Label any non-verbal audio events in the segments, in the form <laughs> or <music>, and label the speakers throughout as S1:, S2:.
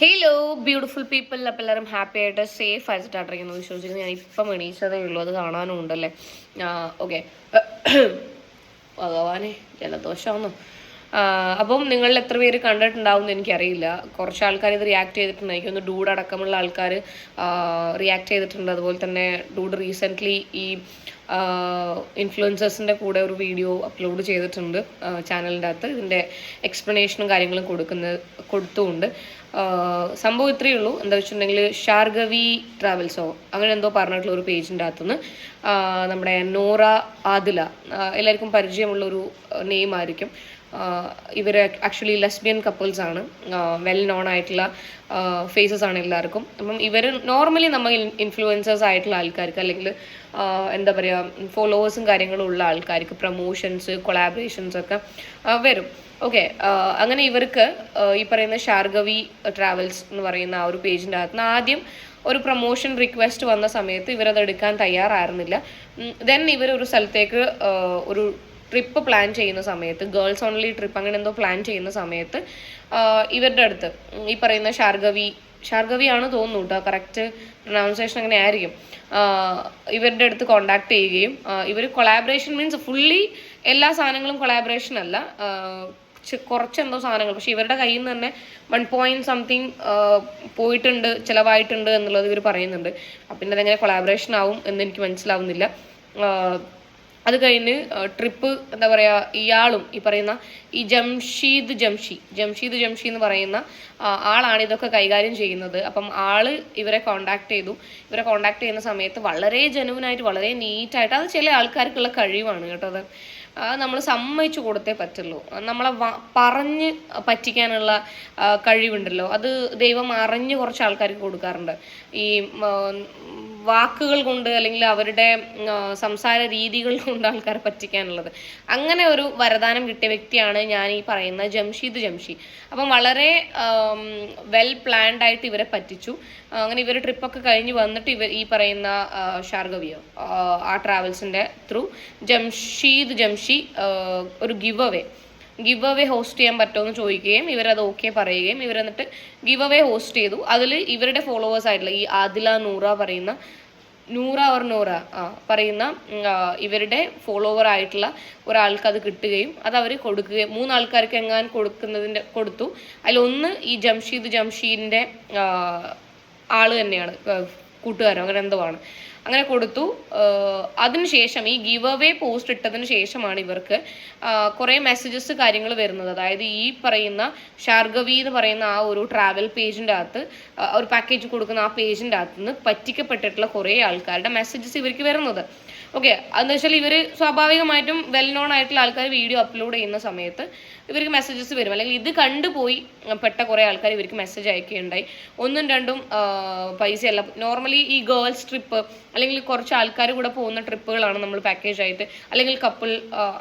S1: Hello beautiful people അപ്പം എല്ലാവരും happy ആയിട്ട് സേഫ് ആയിട്ടായിട്ടിരിക്കുന്നു വിശ്വസിക്കുന്നു ഞാൻ ഇപ്പം എണീച്ചതേ ഉള്ളൂ. അത് കാണാനും ഉണ്ടല്ലേ? ഓക്കെ <clears throat> ഭഗവാനെ ജലദോഷമാണെന്നു അപ്പം നിങ്ങൾ എത്ര പേര് കണ്ടിട്ടുണ്ടാവും എന്ന് എനിക്കറിയില്ല. കുറച്ച് ആൾക്കാർ ഇത് റിയാക്ട് ചെയ്തിട്ടുണ്ട്. എനിക്കൊന്ന് ഡൂഡ് അടക്കമുള്ള ആൾക്കാർ റിയാക്ട് ചെയ്തിട്ടുണ്ട്. അതുപോലെ തന്നെ ഡൂഡ് റീസെന്റ്ലി ഈ ഇൻഫ്ലുവൻസേഴ്സിന്റെ കൂടെ ഒരു വീഡിയോ അപ്ലോഡ് ചെയ്തിട്ടുണ്ട് ചാനലിന്റെ അകത്ത്. ഇതിന്റെ എക്സ്പ്ലനേഷനും കാര്യങ്ങളും കൊടുക്കുന്ന കൊടുത്തുകൊണ്ട് സംഭവം ഇത്രയേ ഉള്ളൂ. എന്താ വെച്ചിട്ടുണ്ടെങ്കിൽ ഷാർഗവി ട്രാവൽസോ അങ്ങനെ എന്തോ പറഞ്ഞിട്ടുള്ള ഒരു പേജിന്റെ അകത്തുനിന്ന്. നമ്മുടെ നോറ ആദില. എല്ലാവർക്കും പരിചയമുള്ള ഒരു നെയിം ആയിരിക്കും. ഇവർ ആക്ച്വലി ലെസ്ബിയൻ കപ്പിൾസ് ആണ്. വെൽ നോൺ ആയിട്ടുള്ള ഫേസസ് ആണ് എല്ലാവർക്കും. അപ്പം ഇവർ നോർമലി നമ്മൾ ഇൻഫ്ലുവൻസേഴ്സ് ആയിട്ടുള്ള ആൾക്കാർക്ക് അല്ലെങ്കിൽ എന്താ പറയുക ഫോളോവേഴ്സും കാര്യങ്ങളും ഉള്ള ആൾക്കാർക്ക് പ്രൊമോഷൻസ് കൊളാബറേഷൻസ് ഒക്കെ വരും. ഓക്കെ അങ്ങനെ ഇവർക്ക് ഈ പറയുന്ന ഷാർഗവി ട്രാവൽസ് എന്ന് പറയുന്ന ആ ഒരു പേജിന്റെ അകത്ത് ആദ്യം ഒരു പ്രൊമോഷൻ റിക്വസ്റ്റ് വന്ന സമയത്ത് ഇവരത് എടുക്കാൻ തയ്യാറായിരുന്നില്ല. ദെൻ ഇവർ ഒരു സ്ഥലത്തേക്ക് ഒരു ട്രിപ്പ് പ്ലാൻ ചെയ്യുന്ന സമയത്ത് ഗേൾസ് ഓൺലി ട്രിപ്പ് അങ്ങനെ എന്തോ പ്ലാൻ ചെയ്യുന്ന സമയത്ത് ഇവരുടെ അടുത്ത് ഈ പറയുന്ന ഷാർഗവി ഷാർഗവിയാണ് തോന്നുന്നു കേട്ടോ കറക്റ്റ് പ്രൊണൗൺസിയേഷൻ അങ്ങനെ ആയിരിക്കും. ഇവരുടെ അടുത്ത് കോണ്ടാക്ട് ചെയ്യുകയും ഇവർ കൊളാബറേഷൻ മീൻസ് ഫുള്ളി എല്ലാ സാധനങ്ങളും കൊളാബറേഷൻ അല്ല. കുറച്ച് എന്തോ സാധനങ്ങൾ പക്ഷെ ഇവരുടെ കയ്യിൽ നിന്ന് തന്നെ വൺ പോയിന്റ് സംതിങ് പോയിട്ടുണ്ട് ചിലവായിട്ടുണ്ട് എന്നുള്ളത് ഇവർ പറയുന്നുണ്ട്. അപ്പം പിന്നെ അതെങ്ങനെ കൊളാബറേഷൻ ആവും എന്ന് എനിക്ക് മനസ്സിലാവുന്നില്ല. അത് കഴിഞ്ഞ് ട്രിപ്പ് എന്താ പറയുക ഇയാളും ഈ പറയുന്ന ഈ ജംഷീദ് ജംഷി ജംഷീദ് ജംഷി എന്ന് പറയുന്ന ആളാണ് ഇതൊക്കെ കൈകാര്യം ചെയ്യുന്നത്. അപ്പം ആൾ ഇവരെ കോണ്ടാക്ട് ചെയ്തു. ഇവരെ കോണ്ടാക്ട് ചെയ്യുന്ന സമയത്ത് വളരെ ജനുവനായിട്ട് വളരെ നീറ്റായിട്ട് അത് ചില ആൾക്കാർക്കുള്ള കഴിവാണ് കേട്ടോ അത്. നമ്മൾ സമ്മതിച്ചു കൊടുത്തേ പറ്റുള്ളൂ. നമ്മളെ പറഞ്ഞ് പറ്റിക്കാനുള്ള കഴിവുണ്ടല്ലോ. അത് ദൈവം അറിഞ്ഞ് കുറച്ച് ആൾക്കാർക്ക് കൊടുക്കാറുണ്ട്. ഈ വാക്കുകൾ കൊണ്ട് അല്ലെങ്കിൽ അവരുടെ സംസാര രീതികൾ കൊണ്ട് ആൾക്കാരെ പറ്റിക്കാനുള്ളത്. അങ്ങനെ ഒരു വരദാനം കിട്ടിയ വ്യക്തിയാണ് ഞാൻ ഈ പറയുന്ന ജംഷീദ് ജംഷി. അപ്പം വളരെ വെൽ പ്ലാൻഡ് ആയിട്ട് ഇവരെ പറ്റിച്ചു. അങ്ങനെ ഇവർ ട്രിപ്പൊക്കെ കഴിഞ്ഞ് വന്നിട്ട് ഇവർ ഈ പറയുന്ന ഷാർഗവിയോ ആ ട്രാവൽസിന്റെ ത്രൂ ജംഷീദ് ജംഷി ഒരു give away give away host ചെയ്യാൻ പറ്റുമോ എന്ന് ചോദിക്കുകയും ഇവരത് ഓക്കെ പറയുകയും ഇവർ എന്നിട്ട് ഗിവ് അവേ ഹോസ്റ്റ് ചെയ്തു. അതിൽ ഇവരുടെ ഫോളോവേഴ്സ് ആയിട്ടുള്ള ഈ ആദില നൂറ പറയുന്ന നൂറ ഓർ നൂറ ആ പറയുന്ന ഇവരുടെ ഫോളോവർ ആയിട്ടുള്ള ഒരാൾക്ക് അത് കിട്ടുകയും അത് അവർ കൊടുക്കുകയും മൂന്നാൾക്കാർക്ക് എങ്ങാൻ കൊടുക്കുന്നതിന്റെ കൊടുത്തു. അതിലൊന്ന് ഈ ജംഷീദ് ജംഷീദിന്റെ ആൾ തന്നെയാണ് കൂട്ടുകാരോ അങ്ങനെ എന്തോ ആണ് അങ്ങനെ കൊടുത്തു. അതിനുശേഷം ഈ ഗിവ് അവേ പോസ്റ്റ് ഇട്ടതിന് ശേഷമാണ് ഇവർക്ക് കുറേ മെസ്സേജസ് കാര്യങ്ങൾ വരുന്നത്. അതായത് ഈ പറയുന്ന ഷാർഗവി എന്ന് പറയുന്ന ആ ഒരു ട്രാവൽ പേജിന്റെ അകത്ത് ഒരു പാക്കേജ് കൊടുക്കുന്ന ആ പേജിന്റെ അകത്ത് നിന്ന് പറ്റിക്കപ്പെട്ടിട്ടുള്ള കുറേ ആൾക്കാരുടെ മെസ്സേജസ് ഇവർക്ക് വരുന്നത്. ഓക്കെ അതെന്ന് വെച്ചാൽ ഇവർ സ്വാഭാവികമായിട്ടും വെൽ നോൺ ആയിട്ടുള്ള ആൾക്കാർ വീഡിയോ അപ്ലോഡ് ചെയ്യുന്ന സമയത്ത് ഇവർക്ക് മെസ്സേജസ് വരും. അല്ലെങ്കിൽ ഇത് കണ്ടുപോയി പെട്ട കുറേ ആൾക്കാർ ഇവർക്ക് മെസ്സേജ് അയക്കുകയുണ്ടായി. ഒന്നും രണ്ടും പൈസയല്ല. നോർമലി ഈ ഗേൾസ് ട്രിപ്പ് അല്ലെങ്കിൽ കുറച്ച് ആൾക്കാർ കൂടെ പോകുന്ന ട്രിപ്പുകളാണ് നമ്മൾ പാക്കേജ് ആയിട്ട് അല്ലെങ്കിൽ കപ്പിൾ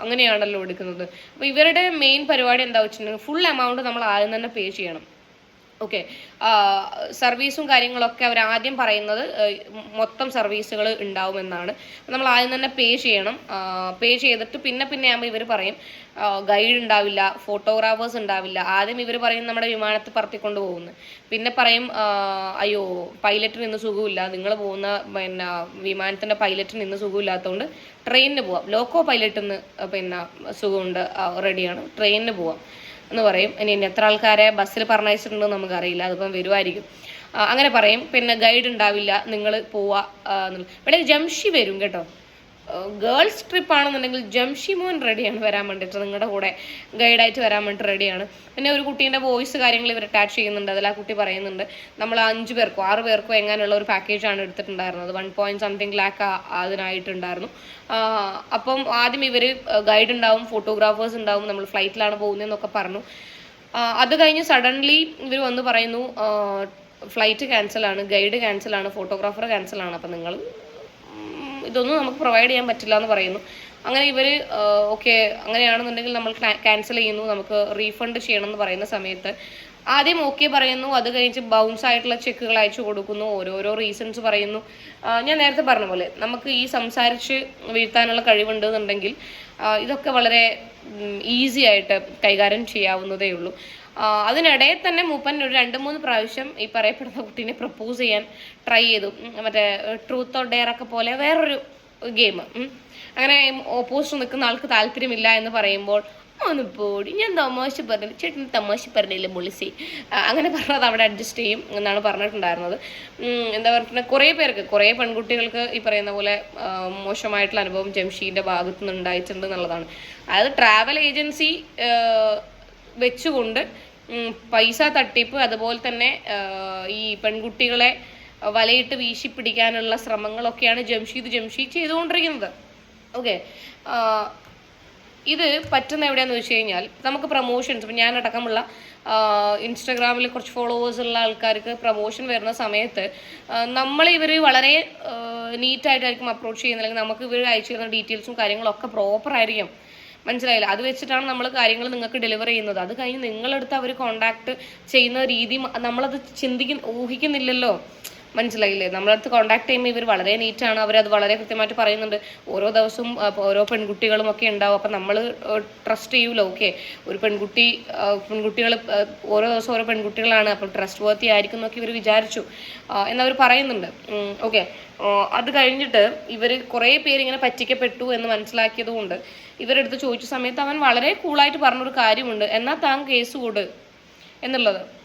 S1: അങ്ങനെയാണല്ലോ എടുക്കുന്നത്. അപ്പോൾ ഇവരുടെ മെയിൻ പരിപാടി എന്താ വെച്ചിട്ടുണ്ടെങ്കിൽ ഫുൾ എമൗണ്ട് നമ്മൾ ആദ്യം തന്നെ പേ ചെയ്യണം. ഓക്കെ. സർവീസും കാര്യങ്ങളൊക്കെ അവർ ആദ്യം പറയുന്നത് മൊത്തം സർവീസുകൾ ഉണ്ടാവുമെന്നാണ്. നമ്മൾ ആദ്യം തന്നെ പേ ചെയ്യണം. പേ ചെയ്തിട്ട് പിന്നെ പിന്നെ ആകുമ്പോൾ ഇവർ പറയും ഗൈഡ് ഉണ്ടാവില്ല ഫോട്ടോഗ്രാഫേഴ്സ് ഉണ്ടാവില്ല. ആദ്യം ഇവർ പറയും നമ്മുടെ വിമാനത്തിൽ പറത്തിക്കൊണ്ട് പോകുന്നു. പിന്നെ പറയും അയ്യോ പൈലറ്റിന് ഇന്ന് സുഖമില്ല. നിങ്ങൾ പോകുന്ന പിന്നെ വിമാനത്തിന്റെ പൈലറ്റിന് ഇന്ന് സുഖമില്ലാത്തതുകൊണ്ട് ട്രെയിനിന് പോവാം. ലോക്കോ പൈലറ്റിന് പിന്നെ സുഖമുണ്ട് റെഡിയാണ്. ട്രെയിനിന് പോവാം. എന്ന് പറയും. ഇനി എത്ര ആൾക്കാരെ ബസ്സിൽ പറഞ്ഞയച്ചിട്ടുണ്ടെന്ന് നമുക്കറിയില്ല. അതിപ്പം വരുമായിരിക്കും അങ്ങനെ പറയും. പിന്നെ ഗൈഡ് ഉണ്ടാവില്ല. നിങ്ങൾ പോവാ ഇവിടെ ജംഷി വരും കേട്ടോ. ഗേൾസ് ട്രിപ്പ് ആണെന്നുണ്ടെങ്കിൽ ജംഷി മോൻ റെഡിയാണ് വരാൻ വേണ്ടിയിട്ട്. നിങ്ങളുടെ കൂടെ ഗൈഡായിട്ട് വരാൻ വേണ്ടി റെഡിയാണ്. പിന്നെ ഒരു കുട്ടീന്റെ വോയിസ് കാര്യങ്ങൾ ഇവർ അറ്റാച്ച് ചെയ്യുന്നുണ്ട്. അതിൽ ആ കുട്ടി പറയുന്നുണ്ട് നമ്മൾ അഞ്ച് പേർക്കോ ആറ് പേർക്കോ എങ്ങനെയുള്ള ഒരു പാക്കേജാണ് എടുത്തിട്ടുണ്ടായിരുന്നത്. വൺ പോയിന്റ് സംതിങ് ലാക്ക് അതിനായിട്ടുണ്ടായിരുന്നു. അപ്പം ആദ്യം ഇവർ ഗൈഡ് ഉണ്ടാവും ഫോട്ടോഗ്രാഫേഴ്സ് ഉണ്ടാവും നമ്മൾ ഫ്ലൈറ്റിലാണ് പോകുന്നതെന്നൊക്കെ പറഞ്ഞു. അത് കഴിഞ്ഞ് സഡൻലി ഇവർ വന്ന് പറയുന്നു ഫ്ലൈറ്റ് ക്യാൻസലാണ് ഗൈഡ് ക്യാൻസലാണ് ഫോട്ടോഗ്രാഫർ ക്യാൻസലാണ് അപ്പം നിങ്ങൾ ഇതൊന്നും നമുക്ക് പ്രൊവൈഡ് ചെയ്യാൻ പറ്റില്ല എന്ന് പറയുന്നു. അങ്ങനെ ഇവർ ഓക്കെ അങ്ങനെയാണെന്നുണ്ടെങ്കിൽ നമ്മൾ ക്യാൻസൽ ചെയ്യുന്നു നമുക്ക് റീഫണ്ട് ചെയ്യണം എന്ന് പറയുന്ന സമയത്ത്. ആദ്യം ഓക്കെ പറയുന്നു അത് കഴിഞ്ഞ് ബൗൺസ് ആയിട്ടുള്ള ചെക്കുകൾ അയച്ചു കൊടുക്കുന്നു ഓരോരോ റീസൺസ് പറയുന്നു. ഞാൻ നേരത്തെ പറഞ്ഞ പോലെ നമുക്ക് ഈ സംസാരിച്ച് വീഴ്ത്താനുള്ള കഴിവുണ്ട് എന്നുണ്ടെങ്കിൽ ഇതൊക്കെ വളരെ ഈസി ആയിട്ട് കൈകാര്യം ചെയ്യാവുന്നതേ ഉള്ളൂ. അതിനിടയിൽ തന്നെ മൂപ്പൻ ഒരു രണ്ട് മൂന്ന് പ്രാവശ്യം ഈ പറയപ്പെടുന്ന കുട്ടീനെ പ്രപ്പോസ് ചെയ്യാൻ ട്രൈ ചെയ്തു. മറ്റേ ട്രൂത്ത് ഓർ ഡെയർ ഒക്കെ പോലെ വേറൊരു ഗെയിം അങ്ങനെ ഓപ്പോസിറ്റ് നിൽക്കുന്ന ആൾക്ക് താല്പര്യമില്ല എന്ന് പറയുമ്പോൾ ഒന്ന് പോടി ഞാൻ തമാശ പറഞ്ഞു ചേട്ടൻ തമാശ പറഞ്ഞില്ല മുളിസി? അങ്ങനെ പറഞ്ഞത് അവിടെ അഡ്ജസ്റ്റ് ചെയ്യും എന്നാണ് പറഞ്ഞിട്ടുണ്ടായിരുന്നത്. എന്താ പറഞ്ഞിട്ടുണ്ടെങ്കിൽ കുറേ പേർക്ക് കുറേ പെൺകുട്ടികൾക്ക് ഈ പറയുന്ന പോലെ മോശമായിട്ടുള്ള അനുഭവം ജംഷീന്റെ ഭാഗത്തുനിന്ന് ഉണ്ടായിട്ടുണ്ട് എന്നുള്ളതാണ്. അതായത് ട്രാവൽ ഏജൻസി വെച്ചുകൊണ്ട് പൈസ തട്ടിപ്പ് അതുപോലെ തന്നെ ഈ പെൺകുട്ടികളെ വലയിട്ട് വീശി പിടിക്കാനുള്ള ശ്രമങ്ങളൊക്കെയാണ് ജംഷീദ് ജംഷീദ് ചെയ്തുകൊണ്ടിരിക്കുന്നത്. ഓക്കെ ഇത് പറ്റുന്ന എവിടെയാന്ന് വെച്ച് കഴിഞ്ഞാൽ നമുക്ക് പ്രൊമോഷൻസ് ഇപ്പം ഞാൻ അടക്കമുള്ള ഇൻസ്റ്റഗ്രാമിൽ കുറച്ച് ഫോളോവേഴ്സ് ഉള്ള ആൾക്കാർക്ക് പ്രൊമോഷൻ വരുന്ന സമയത്ത് നമ്മൾ വളരെ നീറ്റായിട്ടായിരിക്കും അപ്രോച്ച് ചെയ്യുന്നത്. അല്ലെങ്കിൽ നമുക്ക് ഇവർ അയച്ചു തരുന്ന ഡീറ്റെയിൽസും കാര്യങ്ങളൊക്കെ പ്രോപ്പർ ആയിരിക്കും. മനസ്സിലായില്ല? അത് വെച്ചിട്ടാണ് നമ്മൾ കാര്യങ്ങൾ നിങ്ങൾക്ക് ഡെലിവർ ചെയ്യുന്നത്. അത് കഴിഞ്ഞ് നിങ്ങളെടുത്ത് അവർ കോണ്ടാക്ട് ചെയ്യുന്ന രീതി നമ്മളത് ചിന്തിക്കുന്ന ഊഹിക്കുന്നില്ലല്ലോ. മനസ്സിലായില്ലേ? നമ്മളടുത്ത് കോണ്ടാക്ട് ചെയ്യുമ്പോൾ ഇവർ വളരെ നീറ്റാണ് അവരത് വളരെ കൃത്യമായിട്ട് പറയുന്നുണ്ട്. ഓരോ ദിവസവും ഓരോ പെൺകുട്ടികളും ഒക്കെ ഉണ്ടാവും. അപ്പം നമ്മൾ ട്രസ്റ്റ് ചെയ്യൂല. ഓക്കെ. ഒരു പെൺകുട്ടി പെൺകുട്ടികൾ ഓരോ ദിവസം ഓരോ പെൺകുട്ടികളാണ്. അപ്പം ട്രസ്റ്റ് വർത്തി ആയിരിക്കും എന്നൊക്കെ ഇവർ വിചാരിച്ചു. എന്നവർ പറയുന്നുണ്ട്. ഓക്കെ. അത് കഴിഞ്ഞിട്ട് ഇവർ കുറേ പേര് ഇങ്ങനെ പറ്റിക്കപ്പെട്ടു എന്ന് മനസ്സിലാക്കിയത് കൊണ്ട് ഇവരെടുത്ത് ചോദിച്ച സമയത്ത് അവൻ വളരെ കൂളായിട്ട് പറഞ്ഞൊരു കാര്യമുണ്ട്. എന്നാൽ താൻ കേസ് കൂട്? എന്നുള്ളത്.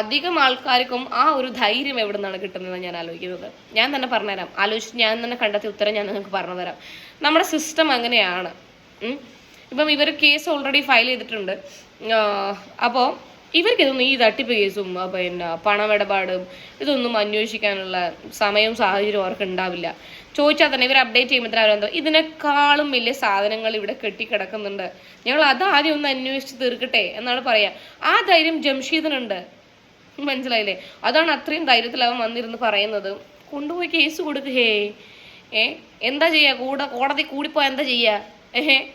S1: അധികം ആൾക്കാർക്കും ആ ഒരു ധൈര്യം എവിടെ നിന്നാണ് കിട്ടുന്നത് ഞാൻ ആലോചിക്കുന്നത്. ഞാൻ തന്നെ പറഞ്ഞുതരാം. ആലോചിച്ച് ഞാൻ തന്നെ കണ്ടെത്തിയ ഉത്തരം ഞാൻ നിങ്ങൾക്ക് പറഞ്ഞു തരാം നമ്മുടെ സിസ്റ്റം അങ്ങനെയാണ്. ഇപ്പം ഇവർ കേസ് ഓൾറെഡി ഫയൽ ചെയ്തിട്ടുണ്ട്. അപ്പോൾ ഇവർക്ക് ഇതൊന്നും ഈ തട്ടിപ്പ് കേസും പിന്നെ പണമിടപാടും ഇതൊന്നും അന്വേഷിക്കാനുള്ള സമയവും സാഹചര്യവും അവർക്ക് ഉണ്ടാവില്ല. ചോദിച്ചാൽ തന്നെ ഇവർ അപ്ഡേറ്റ് ചെയ്യുമ്പോൾ അവരെന്തോ ഇതിനേക്കാളും വലിയ സാധനങ്ങൾ ഇവിടെ കെട്ടിക്കിടക്കുന്നുണ്ട്. ഞങ്ങൾ ആദ്യം ഒന്ന് അന്വേഷിച്ച് തീർക്കട്ടെ എന്നാണ് പറയുക ആ ധൈര്യം ജംഷീദിനുണ്ട്. മനസ്സിലായില്ലേ? അതാണ് അത്രയും ധൈര്യത്തിൽ അവൻ വന്നിരുന്ന് പറയുന്നത്. കൊണ്ടുപോയി കേസ് കൊടുക്കുകേ ഏ? എന്താ ചെയ്യുക കൂടെ കോടതി കൂടിപ്പോയാൽ എന്താ ചെയ്യുക ഏഹേ?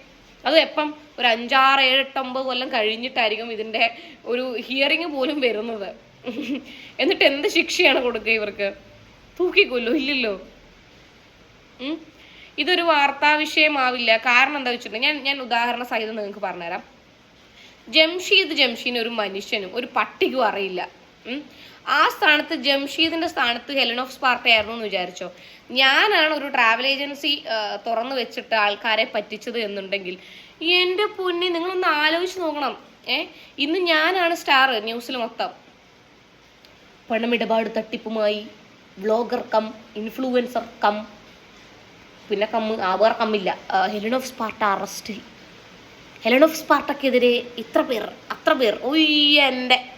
S1: അത് എപ്പം? ഒരു അഞ്ചാറ് ഏഴ് എട്ടൊമ്പത് കൊല്ലം കഴിഞ്ഞിട്ടായിരിക്കും ഇതിന്റെ ഒരു ഹിയറിങ് പോലും വരുന്നത്. എന്നിട്ട് എന്ത് ശിക്ഷയാണ് കൊടുക്കുക ഇവർക്ക്? തൂക്കിക്കൊല്ലോ ഇല്ലല്ലോ. ഇതൊരു വാർത്താ വിഷയമാവില്ല. കാരണം എന്താ വെച്ചിട്ടുണ്ടെങ്കിൽ ഞാൻ ഞാൻ ഉദാഹരണ സഹിതം നിങ്ങൾക്ക് പറഞ്ഞുതരാം. ജംഷീദ് ജംഷീന് ഒരു മനുഷ്യനും ഒരു പട്ടിക്കും അറിയില്ല. ആ സ്ഥാനത്ത് ജംഷീദിന്റെ സ്ഥാനത്ത് ഹെലൻ ഓഫ് സ്പാർട്ട ആയിരുന്നു എന്ന് വിചാരിച്ചോ? ഞാനാണ് ഒരു ട്രാവൽ ഏജൻസി തുറന്നു വെച്ചിട്ട് ആൾക്കാരെ പറ്റിച്ചത് എന്നുണ്ടെങ്കിൽ എന്റെ പൊന്നി നിങ്ങളൊന്ന് ആലോചിച്ച് നോക്കണം. ഏ? ഇന്ന് ഞാനാണ് സ്റ്റാർ ന്യൂസിൽ മൊത്തം. പണമിടപാട് തട്ടിപ്പുമായി വ്ളോഗർ കം ഇൻഫ്ലുവൻസർ കം പിന്നെ കമ്മ് ആ വേറെ കമ്മില്ല. Helen of Sparta arrest Helen of സ്പാർട്ടക്കെതിരെ ഇത്ര പേർ അത്ര പേർ ഒയ്യ എന്റെ.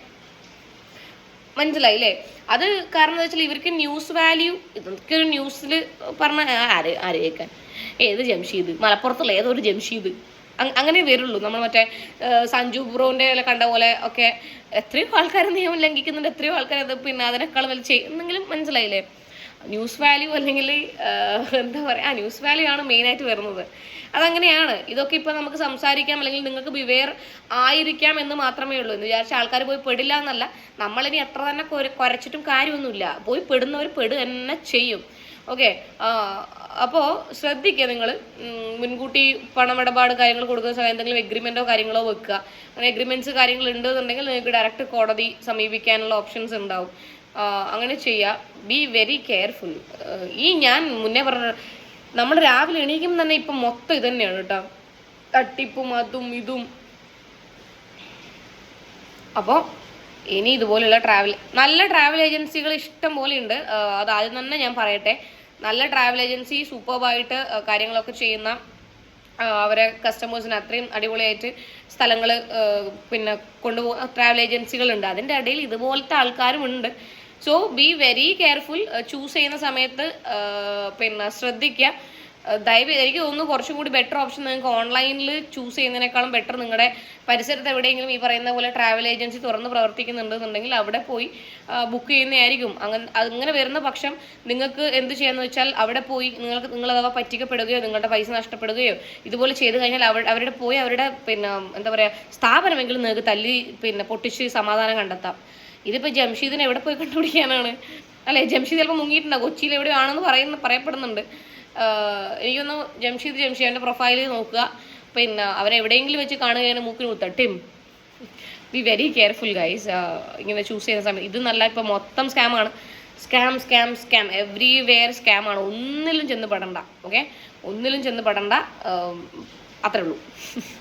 S1: മനസ്സിലായില്ലേ? അത് കാരണം എന്താ വെച്ചാൽ ഇവർക്ക് ന്യൂസ് വാല്യൂ ഇതൊക്കെ ഒരു ന്യൂസിൽ പറഞ്ഞ ആര് ആര് കേൾക്കാൻ? ഏത് ജംഷീദ്? മലപ്പുറത്തുള്ള ഏതൊരു ജംഷീദ്? അങ്- അങ്ങനെ വരുള്ളൂ. നമ്മൾ മറ്റേ സഞ്ജു ബ്രോന്റെ കണ്ട പോലെ ഒക്കെ എത്രയോ ആൾക്കാർ നിയമം ലംഘിക്കുന്നുണ്ട് എത്രയോ ആൾക്കാർ അത് പിന്നെ അതിനേക്കാൾ വലിയ മനസ്സിലായില്ലേ? ന്യൂസ് വാല്യൂ അല്ലെങ്കിൽ എന്താ പറയുക ആ ന്യൂസ് വാല്യൂ ആണ് മെയിനായിട്ട് വരുന്നത്. അതങ്ങനെയാണ്. ഇതൊക്കെ ഇപ്പം നമുക്ക് സംസാരിക്കാം അല്ലെങ്കിൽ നിങ്ങൾക്ക് ബിവെയർ ആയിരിക്കാം എന്ന് മാത്രമേ ഉള്ളൂ. എന്ന് വിചാരിച്ച ആൾക്കാർ പോയി പെടില്ല എന്നല്ല. നമ്മളിനി എത്ര തന്നെ കുരച്ചിട്ടും കാര്യമൊന്നുമില്ല. പോയി പെടുന്നവർ പെടുക തന്നെ ചെയ്യും. ഓക്കെ അപ്പോൾ ശ്രദ്ധിക്കുക നിങ്ങൾ മുൻകൂട്ടി പണമിടപാട് കാര്യങ്ങൾ കൊടുക്കുന്ന സമയം എന്തെങ്കിലും എഗ്രിമെന്റോ കാര്യങ്ങളോ വെക്കുക. അങ്ങനെ എഗ്രിമെന്റ്സ് കാര്യങ്ങൾ ഉണ്ടെന്നുണ്ടെങ്കിൽ നിങ്ങൾക്ക് ഡയറക്റ്റ് കോടതി സമീപിക്കാനുള്ള ഓപ്ഷൻസ് ഉണ്ടാവും. അങ്ങനെ ചെയ്യുക ബി വെരി കെയർഫുൾ ഈ ഞാൻ മുന്നേ പറഞ്ഞ നമ്മൾ രാവിലെ എണീക്കുമ്പോൾ തന്നെ ഇപ്പം മൊത്തം ഇത് തന്നെയാണ് കേട്ടോ. തട്ടിപ്പും അതും ഇതും. അപ്പോൾ ഇനി ഇതുപോലെയുള്ള ട്രാവൽ നല്ല ട്രാവൽ ഏജൻസികൾ ഇഷ്ടം പോലെ ഉണ്ട്. അത് ആദ്യം തന്നെ ഞാൻ പറയട്ടെ. നല്ല ട്രാവൽ ഏജൻസി സൂപ്പർബായിട്ട് കാര്യങ്ങളൊക്കെ ചെയ്യുന്ന അവരെ കസ്റ്റമേഴ്സിന് അത്രയും അടിപൊളിയായിട്ട് സ്ഥലങ്ങൾ പിന്നെ കൊണ്ടുപോകാൻ ട്രാവൽ ഏജൻസികളുണ്ട് അതിന്റെ ഇടയിൽ ഇതുപോലത്തെ ആൾക്കാരും ഉണ്ട് so be very careful choose ചെയ്യുന്ന സമയത്ത് പിന്നെ ശ്രദ്ധിക്കുക. ദയവ് എനിക്ക് തോന്നുന്നു കുറച്ചും കൂടി ബെറ്റർ ഓപ്ഷൻ നിങ്ങൾക്ക് ഓൺലൈനിൽ ചൂസ് ചെയ്യുന്നതിനേക്കാളും ബെറ്റർ നിങ്ങളുടെ പരിസരത്ത് എവിടെയെങ്കിലും ഈ പറയുന്ന പോലെ ട്രാവൽ ഏജൻസി തുറന്ന് പ്രവർത്തിക്കുന്നുണ്ടെന്നുണ്ടെങ്കിൽ അവിടെ പോയി ബുക്ക് ചെയ്യുന്നതായിരിക്കും. അങ്ങനെ അങ്ങനെ വരുന്ന പക്ഷം നിങ്ങൾക്ക് എന്ത് ചെയ്യാന്ന് വെച്ചാൽ അവിടെ പോയി നിങ്ങൾക്ക് നിങ്ങൾ അഥവാ പറ്റിക്കപ്പെടുകയോ നിങ്ങളുടെ പൈസ നഷ്ടപ്പെടുകയോ ഇതുപോലെ ചെയ്ത് കഴിഞ്ഞാൽ അവ അവരുടെ പോയി അവരുടെ പിന്നെ എന്താ പറയുക സ്ഥാപനമെങ്കിലും നിങ്ങൾക്ക് തല്ലി പിന്നെ പൊട്ടിച്ച് സമാധാനം കണ്ടെത്താം. ഇതിപ്പോൾ ജംഷീദിനെ എവിടെ പോയി കണ്ടുപിടിക്കാനാണ്? അല്ലെ? ജംഷീദ് ചിലപ്പോൾ മുങ്ങിയിട്ടുണ്ടാകും കൊച്ചിയിൽ എവിടെയോ ആണെന്ന് പറയുന്ന പറയപ്പെടുന്നുണ്ട്. എനിക്കൊന്ന് ജംഷീദ് ജംഷീദിന്റെ പ്രൊഫൈലിൽ നോക്കുക. പിന്നെ അവരെവിടെയെങ്കിലും വെച്ച് കാണുകയാണ് മൂക്കിന് കുത്തട്ടിം ബി വെരി കെയർഫുൾ ഗൈസ് ഇങ്ങനെ ചൂസ് ചെയ്യുന്ന സമയത്ത് ഇത് നല്ല ഇപ്പോൾ മൊത്തം സ്കാമാണ് scam scam scam everywhere സ്കാമാണ് ഒന്നിലും ചെന്ന് പെടണ്ട. ഓക്കെ ഒന്നിലും ചെന്ന് പെടണ്ട. അത്രേ ഉള്ളൂ. <laughs>